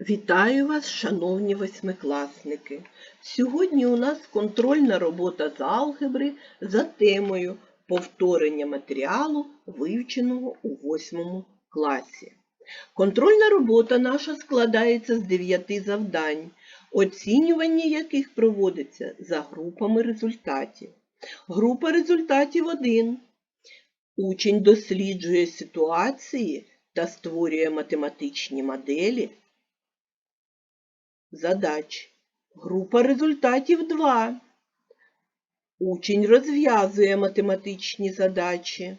Вітаю вас, шановні восьмикласники! Сьогодні у нас контрольна робота з алгебри за темою повторення матеріалу, вивченого у восьмому класі. Контрольна робота наша складається з дев'яти завдань, оцінювання яких проводиться за групами результатів. Група результатів 1. Учень досліджує ситуації та створює математичні моделі задач. Група результатів 2. Учень розв'язує математичні задачі.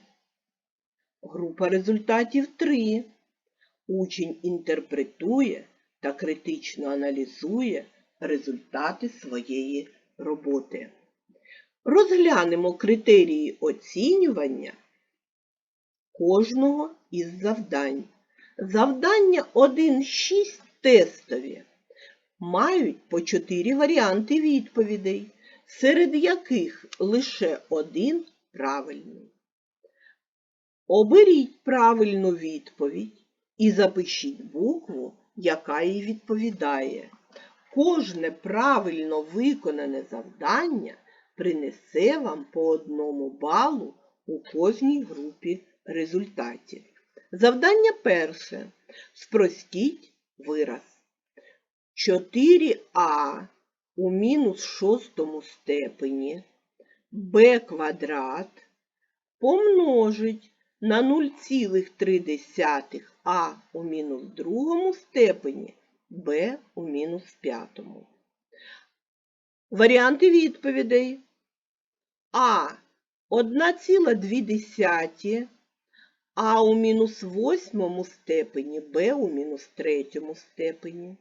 Група результатів 3. Учень інтерпретує та критично аналізує результати своєї роботи. Розглянемо критерії оцінювання кожного із завдань. Завдання 1.6 тестові мають по 4 варіанти відповідей, серед яких лише один правильний. Оберіть правильну відповідь і запишіть букву, яка їй відповідає. Кожне правильно виконане завдання принесе вам по одному балу у кожній групі результатів. Завдання перше. Спростіть вираз. 4а у мінус шостому степені b квадрат помножить на 0,3а у мінус другому степені b у мінус п'ятому. Варіанти відповідей А 1,2 а у мінус восьмому степені b у мінус третьому степені.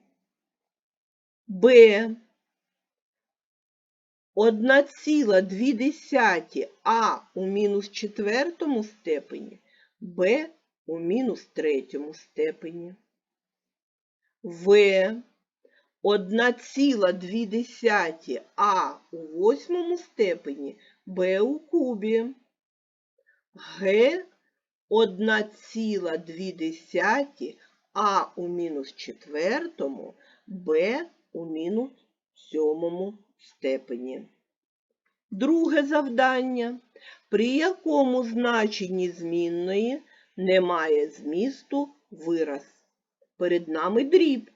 Б 1,2 А у мінус четвертому степені, Б у мінус третьому степені. В 1,2 А у восьмому степені, Б у кубі. Г 1,2 А у мінус четвертому, Б у мінус сьомому степені. Друге завдання, при якому значенні змінної немає змісту вираз. Перед нами дріб.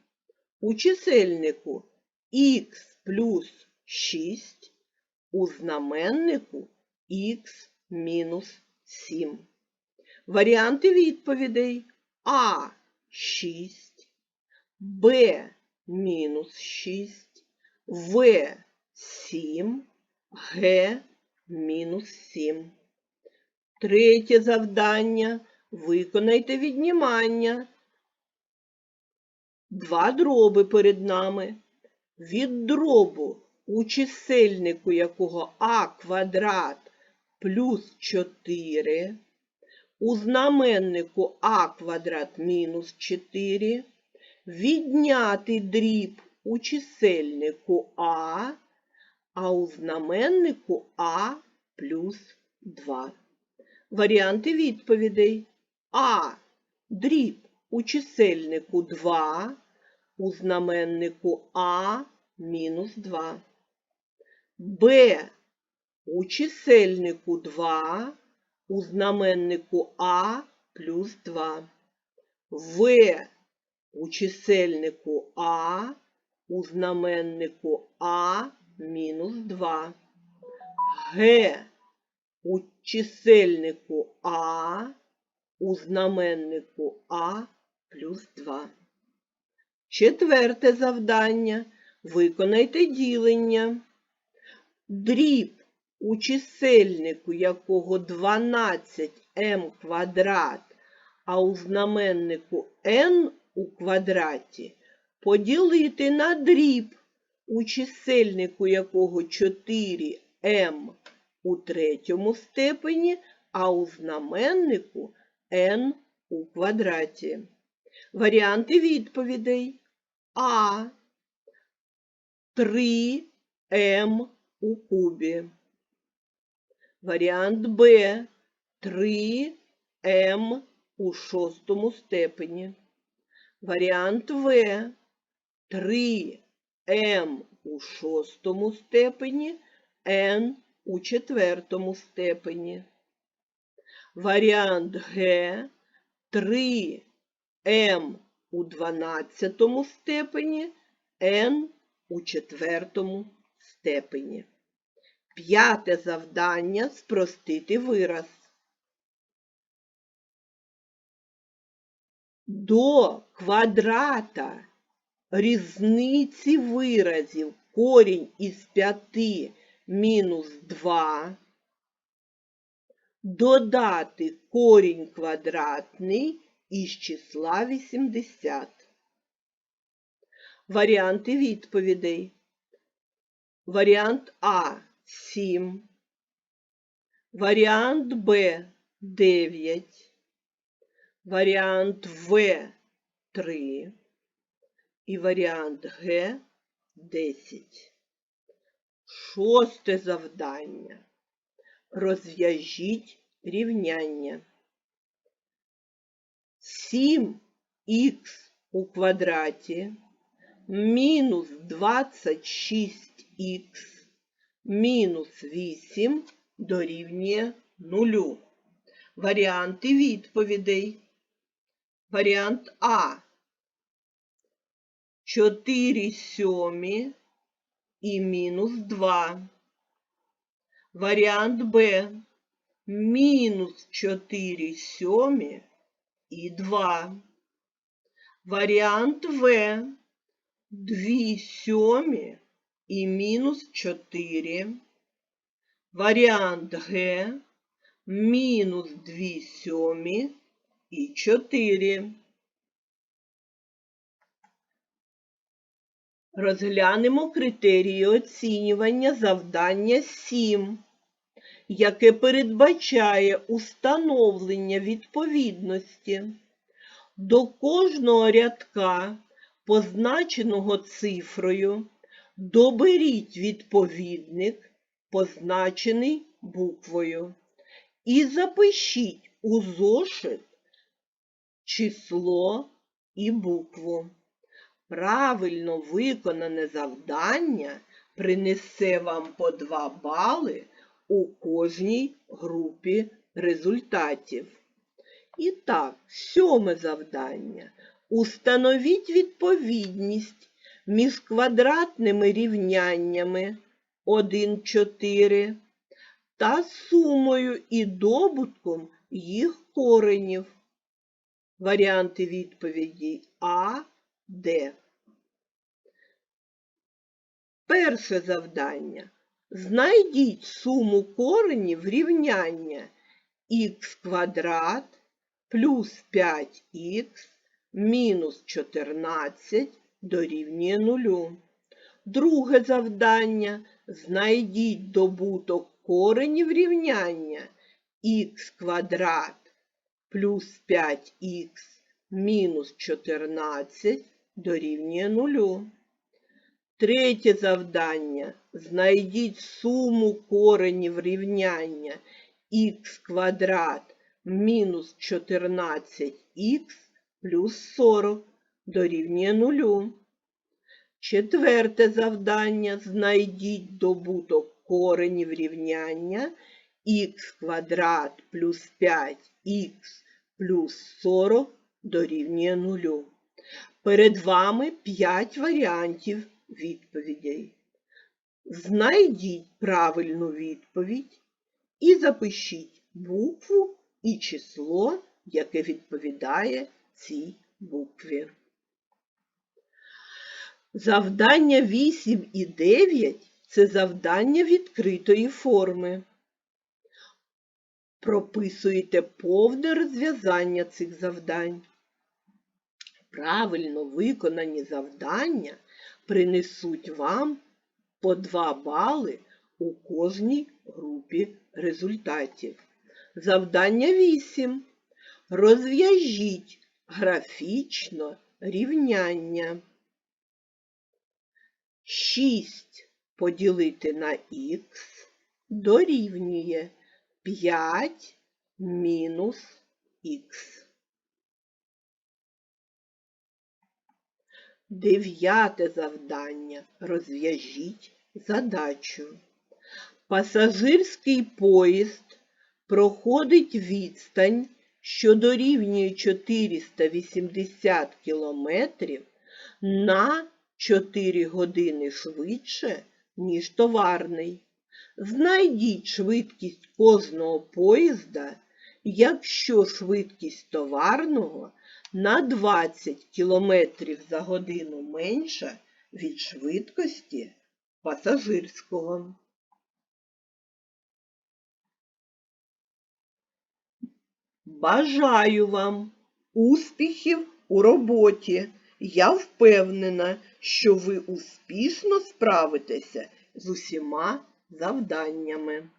У чисельнику х плюс 6, у знаменнику х мінус 7. Варіанти відповідей А 6, Б мінус 6, В 7, Г мінус 7. Третє завдання. Виконайте віднімання. Два дроби перед нами. Від дробу, у чисельнику якого А квадрат плюс 4, у знаменнику А квадрат мінус 4, відняти дріб у чисельнику А, а у знаменнику А плюс 2. Варіанти відповідей А. Дріб у чисельнику 2, у знаменнику А мінус 2. Б. У чисельнику 2, у знаменнику А плюс 2. В у чисельнику А, у знаменнику А мінус 2. Г у чисельнику А, у знаменнику А плюс 2. Четверте завдання. Виконайте ділення. Дріб у чисельнику якого 12m квадрат, а у знаменнику n у квадраті поділити на дріб, у чисельнику якого 4m у третьому степені, а у знаменнику n у квадраті. Варіанти відповідей А 3m у кубі. Варіант Б 3m у шостому степені. Варіант В 3m у шостому степені, n у четвертому степені. Варіант Г 3m у дванадцятому степені, n у четвертому степені. П'яте завдання спростити вираз. До квадрата різниці виразів корінь із 5 мінус 2 додати корінь квадратний із числа 80. Варіанти відповідей. Варіант А 7. Варіант Б 9. Варіант В 3. І варіант Г 10. Шосте завдання. Розв'яжіть рівняння. 7х у квадраті мінус 26х мінус 8 дорівнює 0. Варіанти відповідей. Варіант А. 4 сьомі і мінус 2. Варіант Б. Мінус 4 сьомі і 2. Варіант В. 2 сьомі і мінус 4. Варіант Г. Мінус 2 сьомі і 4. Розглянемо критерії оцінювання завдання 7, яке передбачає установлення відповідності. До кожного рядка, позначеного цифрою, доберіть відповідник, позначений буквою, і запишіть у зошит число і букву. Правильно виконане завдання принесе вам по 2 бали у кожній групі результатів. І так, сьоме завдання. Установіть відповідність між квадратними рівняннями 1, 4 та сумою і добутком їх коренів. Варіанти відповіді А, Д. Перше завдання. Знайдіть суму коренів рівняння х квадрат плюс 5х мінус 14 дорівнює 0. Друге завдання. Знайдіть добуток коренів рівняння х квадрат плюс 5х мінус 14 дорівнює 0. Третє завдання. Знайдіть суму коренів рівняння х квадрат мінус 14х плюс 40 дорівнює 0. Четверте завдання. Знайдіть добуток коренів рівняння х квадрат плюс 5х плюс 40 дорівнює 0. Перед вами 5 варіантів відповідей. Знайдіть правильну відповідь і запишіть букву і число, яке відповідає цій букві. Завдання 8 і 9 це завдання відкритої форми. Прописуєте повне розв'язання цих завдань. Правильно виконані завдання принесуть вам по 2 бали у кожній групі результатів. Завдання 8. Розв'яжіть графічно рівняння. 6 поділити на х дорівнює 5 мінус х. Дев'яте завдання. Розв'яжіть задачу. Пасажирський поїзд проходить відстань, що дорівнює 480 кілометрів на 4 години швидше, ніж товарний. Знайдіть швидкість кожного поїзда, якщо швидкість товарного на 20 км за годину менша від швидкості пасажирського. Бажаю вам успіхів у роботі. Я впевнена, що ви успішно справитеся з усіма завданнями.